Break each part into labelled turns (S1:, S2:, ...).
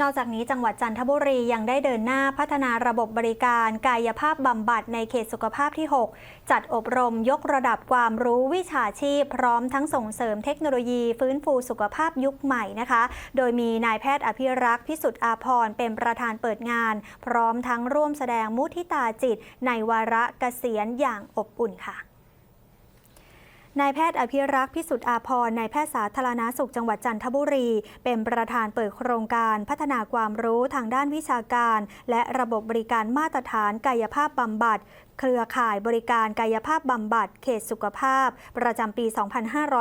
S1: นอกจากนี้จังหวัดจันทบุรียังได้เดินหน้าพัฒนาระบบบริการกายภาพบำบัดในเขตสุขภาพที่ 6 จัดอบรมยกระดับความรู้วิชาชีพ พร้อมทั้งส่งเสริมเทคโนโลยีฟื้นฟูสุขภาพยุคใหม่นะคะ โดยมีนายแพทย์อภิรักษ์พิสุทธิ์อาภรเป็นประธานเปิดงาน พร้อมทั้งร่วมแสดงมุทิตาจิต ในวาระเกษียณอย่างอบอุ่นค่ะ นายแพทย์อภิรักษ์พิสุทธิ์อาภรนายแพทย์สาธารณาสุขจังหวัดจันทบุรี เป็นประธานเปิดโครงการพัฒนาความรู้ทางด้านวิชาการ และระบบบริการมาตรฐานกายภาพบำบัดเครือข่ายบริการกายภาพบำบัดเขตสุขภาพ ประจำปี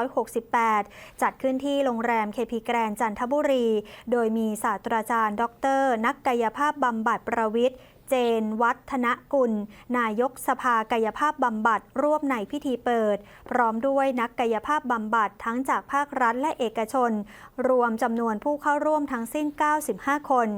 S1: 2568 จัดขึ้นที่โรงแรมเคพีแกรนจันทบุรี โดยมีศาสตราจารย์ ดร นักกายภาพบำบัดประวิทย์ เจน วัฒนกุล นายกสภากายภาพบำบัดร่วมในพิธีเปิด พร้อมด้วยนักกายภาพบำบัดทั้งจากภาครัฐและเอกชน รวมจำนวนผู้เข้าร่วมทั้งสิ้น 95 คน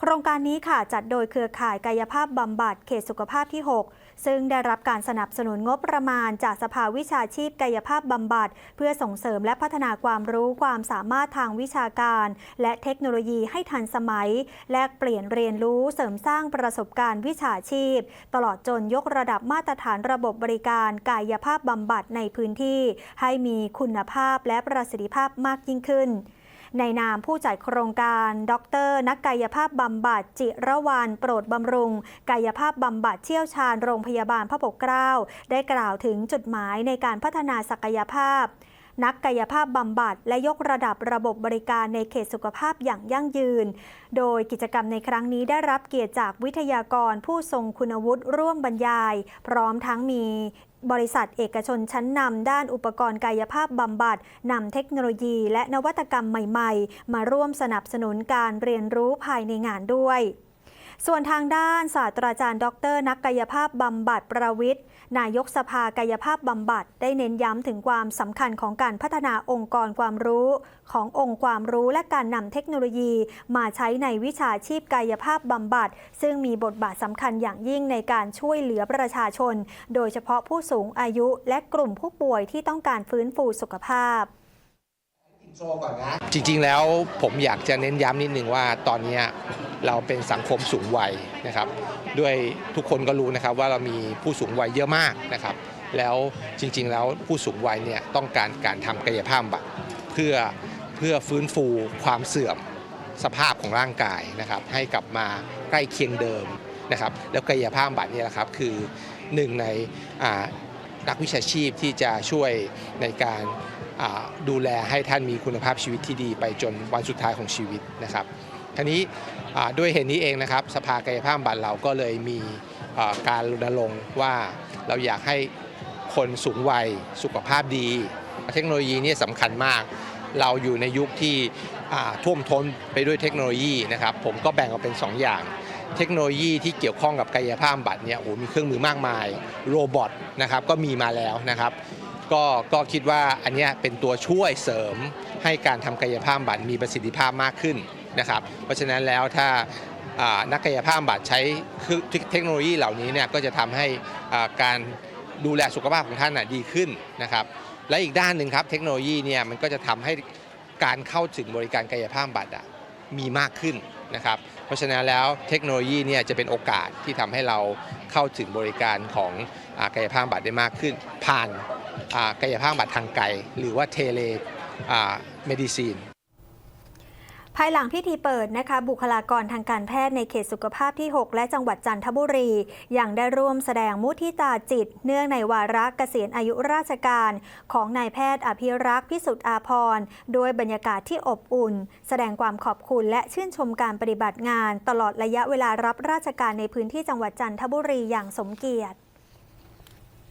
S1: โครงการนี้ค่ะจัดโดยเครือข่ายกายภาพบำบัดเขตสุขภาพที่ 6 ซึ่งได้รับการสนับสนุนงบประมาณ จากสภาวิชาชีพกายภาพบำบัด เพื่อส่งเสริมและพัฒนาความรู้ความสามารถทางวิชาการ และเทคโนโลยีให้ทันสมัย แลกเปลี่ยนเรียนรู้เสริมสร้างประสบการณ์วิชาชีพ ตลอดจนยกระดับมาตรฐานระบบบริการกายภาพบำบัดในพื้นที่ ให้มีคุณภาพและประสิทธิภาพมากยิ่งขึ้น ในนามผู้จัดโครงการ ดร นักกายภาพบำบัดจิระวานโปรดบำรุง กายภาพบำบัดเชี่ยวชาญโรงพยาบาลพระปกเกล้า ได้กล่าวถึงจุดหมายในการพัฒนาศักยภาพ นักกายภาพบำบัดและยกระดับระบบบริการในเขตสุขภาพอย่างยั่งยืน โดยกิจกรรมในครั้งนี้ได้รับเกียรติจากวิทยากรผู้ทรงคุณวุฒิร่วมบรรยาย พร้อมทั้งมีบริษัทเอกชนชั้นนำด้านอุปกรณ์กายภาพบำบัดนำเทคโนโลยีและนวัตกรรมใหม่ ๆ มาร่วมสนับสนุนการเรียนรู้ภายในงานด้วย ส่วนทางด้านศาสตราจารย์ ดร นักกายภาพบำบัดประวิทย์ นายกสภากายภาพบำบัดได้เน้นย้ำถึงความสำคัญของการพัฒนาองค์กรความรู้ ขององค์ความรู้และการนำเทคโนโลยี มาใช้ในวิชาชีพกายภาพบำบัด ซึ่งมีบทบาทสำคัญอย่างยิ่งในการช่วยเหลือประชาชน โดยเฉพาะผู้สูงอายุและกลุ่มผู้ป่วยที่ต้องการฟื้นฟูสุขภาพ
S2: จริงๆแล้วผมอยากจะเน้นย้ำนิดนึงว่าตอนนี้ เราเป็นสังคมสูงวัยนะครับ ด้วยทุกคนก็รู้นะครับว่าเรามีผู้สูงวัยเยอะมากนะครับ แล้วจริงๆแล้วผู้สูงวัยเนี่ยต้องการการทำกายภาพบำบัดเพื่อเพื่อฟื้นฟูความเสื่อมสภาพของร่างกายนะครับ ให้กลับมาใกล้เคียงเดิมนะครับ แล้วกายภาพบำบัดเนี่ยแหละครับ คือหนึ่งในนักวิชาชีพที่จะช่วยในการดูแลให้ท่านมีคุณภาพชีวิตที่ดีไปจนวันสุดท้ายของชีวิตนะครับ ทีนี้ด้วยเหตุนี้เองนะครับสภากายภาพบำบัดเราก็เลยมีการรณรงค์ว่าเราอยากให้คนสูงวัยสุขภาพดี เทคโนโลยีนี่สำคัญมาก เราอยู่ในยุคที่ท่วมท้นไปด้วยเทคโนโลยีนะครับ ผมก็แบ่งออกเป็น 2 อย่าง เทคโนโลยีที่เกี่ยวข้องกับกายภาพบำบัดเนี่ยโอ้มีเครื่องมือมากมาย โรบอทนะครับก็มีมาแล้วนะครับ ก็ก็คิดว่าอันนี้เป็นตัวช่วยเสริมให้การทำกายภาพบำบัดมีประสิทธิภาพมากขึ้นนะครับ เพราะฉะนั้นแล้วถ้านักกายภาพบำบัดใช้เทคโนโลยีเหล่านี้เนี่ยก็จะทำให้การดูแลสุขภาพของท่านนะดีขึ้นนะครับ และอีกด้านหนึ่งครับเทคโนโลยีเนี่ยมันก็จะทำให้การเข้าถึงบริการกายภาพบำบัดมีมากขึ้นนะครับ เพราะฉะนั้นแล้วเทคโนโลยีเนี่ยจะเป็นโอกาสที่ทำให้เราเข้าถึงบริการของกายภาพบำบัดได้มากขึ้น ผ่านกายภาพบำบัดทางไกลหรือว่าเทเลเมดิซีน
S1: ภายหลังพิธีเปิดนะคะ บุคลากรทางการแพทย์ในเขตสุขภาพที่ 6 และจังหวัดจันทบุรียังได้ร่วมแสดงมุทิตาจิต เนื่องในวาระเกษียณอายุราชการ ของนายแพทย์อภิรักษ์พิสุทธิ์อาภรณ์ด้วยบรรยากาศที่อบอุ่น แสดงความขอบคุณและชื่นชมการปฏิบัติงาน ตลอดระยะเวลารับราชการในพื้นที่จังหวัดจันทบุรีอย่างสมเกียรติ